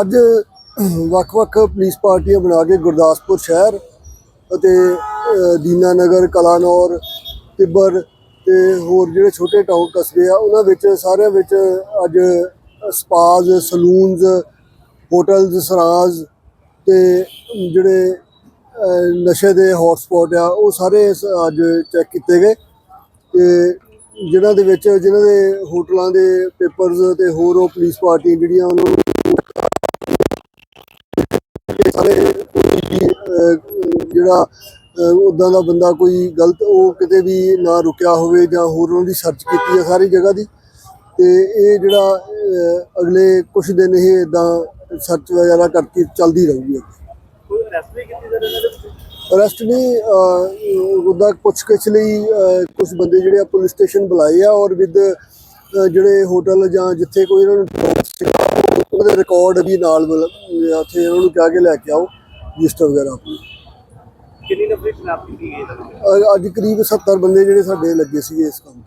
ਅੱਜ ਵੱਖ-ਵੱਖ ਪੁਲਿਸ ਪਾਰਟੀਆਂ ਬਣਾ ਕੇ ਗੁਰਦਾਸਪੁਰ ਸ਼ਹਿਰ ਅਤੇ ਦੀਨਾ ਨਗਰ ਕਲਾਨੌਰ, ਤਿੱਬਰ ਤੇ ਹੋਰ ਜਿਹੜੇ ਛੋਟੇ ਟਾਊਨ ਕਸਬੇ ਆ, ਉਹਨਾਂ ਵਿੱਚ, ਸਾਰਿਆਂ ਵਿੱਚ ਅੱਜ ਸਪਾਜ਼ ਸਲੂਨਸ ਹੋਟਲਸ ਸਰਾਜ਼ ਤੇ ਜਿਹੜੇ ਨਸ਼ੇ ਦੇ ਹੌਟਸਪੌਟ ਆ, ਉਹ ਸਾਰੇ ਇਸ ਅੱਜ ਚੈੱਕ ਕੀਤੇ ਗਏ ਤੇ ਜਿਨ੍ਹਾਂ ਦੇ ਵਿੱਚ, ਜਿਨ੍ਹਾਂ ਦੇ ਹੋਟਲਾਂ ਦੇ ਪੇਪਰਸ ਤੇ ਹੋਰ ਉਹ ਪੁਲਿਸ ਪਾਰਟੀ ਜਿਹੜੀਆਂ, ਉਹਨਾਂ ਜਿਹੜਾ ਉਦਾਂ ਦਾ ਬੰਦਾ ਕੋਈ ਗਲਤ ਉਹ ਕਿਤੇ ਵੀ ਨਾ ਰੁਕਿਆ ਹੋਵੇ ਜਾਂ ਹੋਰ ਉਹਨਾਂ ਦੀ ਸਰਚ ਕੀਤੀ ਹੈ ਸਾਰੀ ਜਗ੍ਹਾ ਦੀ ਤੇ ਇਹ ਜਿਹੜਾ ਅਗਲੇ ਕੁਝ ਦਿਨ ਇਹ ਇਦਾਂ ਸਰਚ ਵਗੈਰਾ ਕਰਕੇ ਚੱਲਦੀ ਰਹੂਗੀ ਕੋਈ ਅਰੈਸਟ ਵੀ ਕੀਤੀ ਜਾ ਰਹੀ ਹੈ ਅਰੈਸਟ ਨਹੀਂ ਉਹਦਾ ਪੁੱਛਗਿੱਛ ਲਈ ਕੁਝ ਬੰਦੇ ਜਿਹੜੇ ਆ ਪੁਲਿਸ ਸਟੇਸ਼ਨ ਬੁਲਾਏ ਆ ਔਰ ਵਿਦ ਜਿਹੜੇ ਹੋਟਲ ਜਾਂ ਜਿੱਥੇ ਕੋਈ ਇਹਨਾਂ ਨੂੰ ਉਹਦੇ ਰਿਕਾਰਡ ਵੀ ਨਾਲ ਮਤਲਬ, ਉੱਥੇ ਉਹਨਾਂ ਨੂੰ ਕਹਿ ਕੇ ਲੈ ਕੇ ਆਓ ਰਜਿਸਟਰ ਵਗੈਰਾ ਆਪਣੀ। ਕਿੰਨੀ ਨੰਬਰੀ ਸ਼ਨਾਖਤ ਕੀਤੀ ਗਈ ਹੈ? ਅੱਜ ਕਰੀਬ 70 ਬੰਦੇ ਜਿਹੜੇ ਸਾਡੇ ਲੱਗੇ ਸੀਗੇ ਇਸ ਕੰਮ